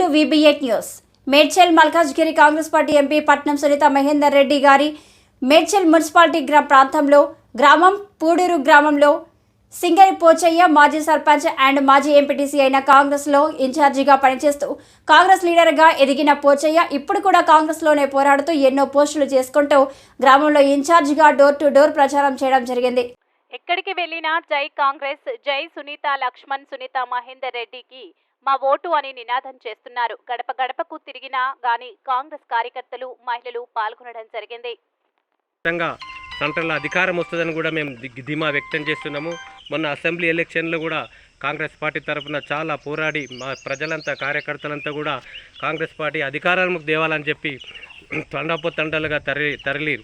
To V B eight news. Medchal Malkajgiri Congress party MP Patnam Sunitha Mahender Reddy గారి Medchal municipality గ్రా ప్రాంతంలో గ్రామం పూడూరు గ్రామంలో సింగరి పోచయ్య మాజీ సర్పంచ్ అండ్ మాజీ ఎంపీటీసీ అయిన కాంగ్రెస్లో ఇన్ఛార్జిగా పనిచేస్తూ కాంగ్రెస్ లీడర్గా ఎదిగిన పోచయ్య ఇప్పుడు కూడా కాంగ్రెస్లోనే పోరాడుతూ ఎన్నో పోస్టులు చేసుకుంటూ గ్రామంలో ఇన్ఛార్జిగా డోర్ టు డోర్ ప్రచారం చేయడం జరిగింది. ఎక్కడికి వెళ్ళినా జై కాంగ్రెస్ జై సునీత లక్ష్మణ్ సునీత మహేందర్ రెడ్డికి మా ఓటు అని నినాదం చేస్తున్నారు. గడప గడపకు తిరిగినా గాని కాంగ్రెస్ కార్యకర్తలు మహిళలు పాల్గొనడం జరిగింది. ఖచ్చితంగా సెంట్రల్ అధికారం వస్తుందని కూడా మేము ధీమా వ్యక్తం చేస్తున్నాము. మొన్న అసెంబ్లీ ఎలక్షన్లో కూడా కాంగ్రెస్ పార్టీ తరఫున చాలా పోరాడి మా ప్రజలంతా కార్యకర్తలంతా కూడా కాంగ్రెస్ పార్టీ అధికారానికి దేవాలని చెప్పి తండపు తండలుగా తరలి తరలి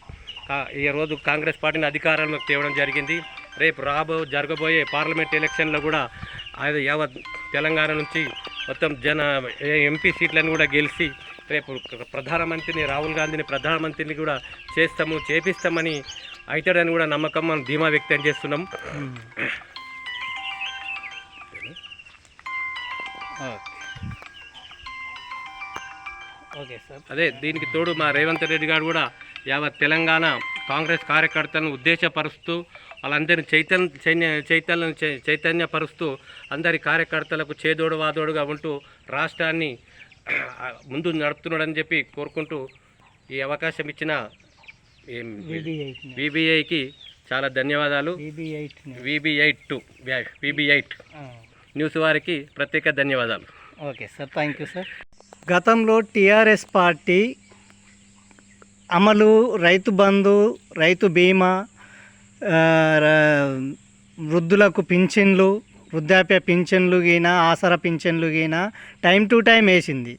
ఈరోజు ఈ రోజు కాంగ్రెస్ పార్టీని అధికారంలోకి తేవడం జరిగింది. రేపు రాబో జరగబోయే పార్లమెంట్ ఎలక్షన్లో కూడా అది యావత్ తెలంగాణ నుంచి మొత్తం జన ఎంపీ సీట్లను కూడా గెలిచి రేపు ప్రధానమంత్రిని రాహుల్ గాంధీని ప్రధానమంత్రిని కూడా చేస్తాము చేపిస్తామని అవుతాడని కూడా నమ్మకం మనం ధీమా వ్యక్తం చేస్తున్నాం. Okay sir. అదే దీనికి తోడు మా రేవంత్ రెడ్డి గారు కూడా యావత్ తెలంగాణ కాంగ్రెస్ కార్యకర్తలను ఉద్దేశపరుస్తూ వాళ్ళందరినీ చైతన్య చైన్య చైతన్యం చైతన్యపరుస్తూ అందరి కార్యకర్తలకు చేదోడు వాదోడుగా ఉంటూ రాష్ట్రాన్ని ముందు నడుపుతున్నాడని చెప్పి కోరుకుంటూ ఈ అవకాశం ఇచ్చిన బీబీ ఎయిట్ విబిఐకి చాలా ధన్యవాదాలు. B B eight V B eight to V B eight news వారికి ప్రత్యేక ధన్యవాదాలు. Okay sir thank you sir. గతంలో టీఆర్ఎస్ పార్టీ అమలు రైతు బంధు రైతు బీమా వృద్ధులకు పింఛన్లు వృద్ధాప్య పింఛన్లు గీన ఆసరా పింఛన్లు గీన టైం టు టైం వేసింది.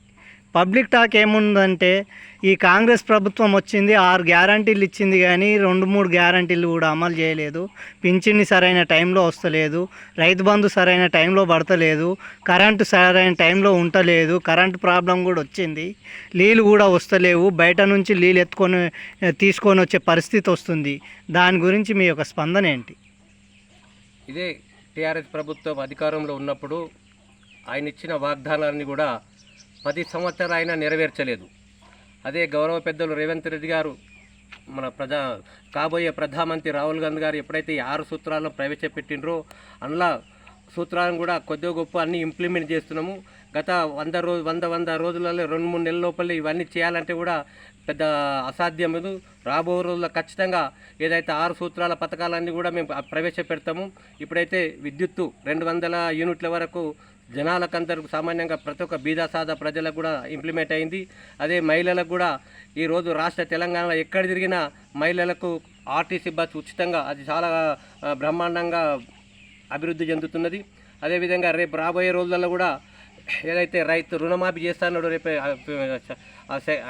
పబ్లిక్ టాక్ ఏముందంటే ఈ కాంగ్రెస్ ప్రభుత్వం వచ్చింది ఆరు గ్యారంటీలు ఇచ్చింది కానీ రెండు మూడు గ్యారంటీలు కూడా అమలు చేయలేదు. పింఛన్ని సరైన టైంలో వస్తలేదు. రైతు బంధు సరైన టైంలో పడతలేదు. కరెంటు సరైన టైంలో ఉండలేదు. కరెంటు ప్రాబ్లం కూడా వచ్చింది. నీళ్ళు కూడా వస్తలేవు. బయట నుంచి నీళ్ళు ఎత్తుకొని తీసుకొని వచ్చే పరిస్థితి వస్తుంది. దాని గురించి మీ యొక్క స్పందన ఏంటి? ఇదే టీఆర్ఎస్ ప్రభుత్వం అధికారంలో ఉన్నప్పుడు ఆయన ఇచ్చిన వాగ్దానాన్ని కూడా పది సంవత్సరాలు అయినా నెరవేర్చలేదు. అదే గౌరవ పెద్దలు రేవంత్ రెడ్డి గారు మన ప్రజా కాబోయే ప్రధానమంత్రి రాహుల్ గాంధీ గారు ఎప్పుడైతే ఈ ఆరు సూత్రాలను ప్రవేశపెట్టినరో అందులో సూత్రాలను కూడా కొద్దిగా గొప్ప అన్ని ఇంప్లిమెంట్ చేస్తున్నాము. గత వంద రోజు వంద వంద రోజులలో రెండు మూడు నెలల లోపల ఇవన్నీ చేయాలంటే కూడా పెద్ద అసాధ్యం ఇది రాబో రోజుల్లో ఖచ్చితంగా ఏదైతే ఆరు సూత్రాల పథకాలన్నీ కూడా మేము ప్రవేశపెడతాము. ఇప్పుడైతే విద్యుత్తు రెండు వందల యూనిట్ల వరకు జనాలకందరికి సామాన్యంగా ప్రతి ఒక్క బీదా సాదా ప్రజలకు కూడా ఇంప్లిమెంట్ అయింది. అదే మహిళలకు కూడా ఈరోజు రాష్ట్ర తెలంగాణలో ఎక్కడ తిరిగినా మహిళలకు ఆర్టీసీ బస్ ఉచితంగా అది చాలా బ్రహ్మాండంగా అభివృద్ధి చెందుతున్నది. అదేవిధంగా రేపు రాబోయే రోజులలో కూడా ఏదైతే రైతు రుణమాఫీ చేస్తానో రేపు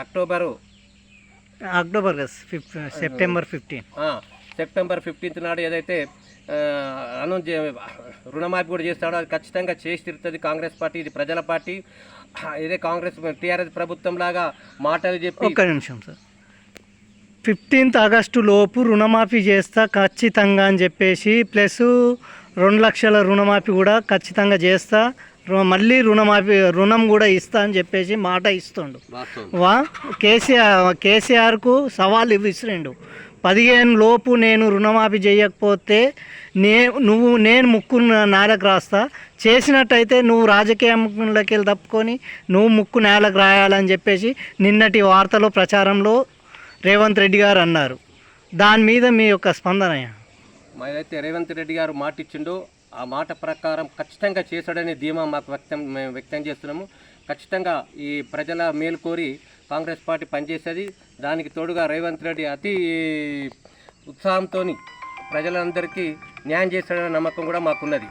October October September fifteen. September fifteenth నాడు ఏదైతే అనౌన్స్ రుణమాఫీ కూడా చేస్తాడో. అది ఖచ్చితంగా చేసి తీరుతుంది కాంగ్రెస్ పార్టీ. ఇది ప్రజల పార్టీ. ఇదే కాంగ్రెస్ టీఆర్ఎస్ ప్రభుత్వం లాగా మాటలు చెప్పి ఒక్క నిమిషం సార్. ఫిఫ్టీన్త్ ఆగస్టు లోపు రుణమాఫీ చేస్తా ఖచ్చితంగా అని చెప్పేసి ప్లస్ రెండు లక్షల రుణమాఫీ కూడా ఖచ్చితంగా చేస్తా మళ్ళీ రుణమాఫీ రుణం కూడా ఇస్తా అని చెప్పేసి మాట ఇస్తుండు. వా కేసీఆర్ కేసీఆర్కు సవాల్ విసిరిండు పదిహేను లోపు నేను రుణమాఫీ చేయకపోతే నే నువ్వు నేను ముక్కు నేలకు రాస్తా. చేసినట్టయితే నువ్వు రాజకీయంలోకి వెళ్ళి తప్పుకొని నువ్వు ముక్కు నేలకు రాయాలని చెప్పేసి నిన్నటి వార్తలో ప్రచారంలో రేవంత్ రెడ్డి గారు అన్నారు. దాని మీద మీ యొక్క స్పందన మా రేవంత్ రెడ్డి గారు మాట ఇచ్చిండో. ఆ మాట ప్రకారం ఖచ్చితంగా చేశాడనే ధీమా మాకు వ్యక్తం మేము వ్యక్తం చేస్తున్నాము. ఖచ్చితంగా ఈ ప్రజల మేలు కోరి కాంగ్రెస్ పార్టీ పనిచేసేది. దానికి తోడుగా రేవంత్ రెడ్డి అతి ఉత్సాహంతో ప్రజలందరికీ న్యాయం చేస్తాడనే నమ్మకం కూడా మాకున్నది.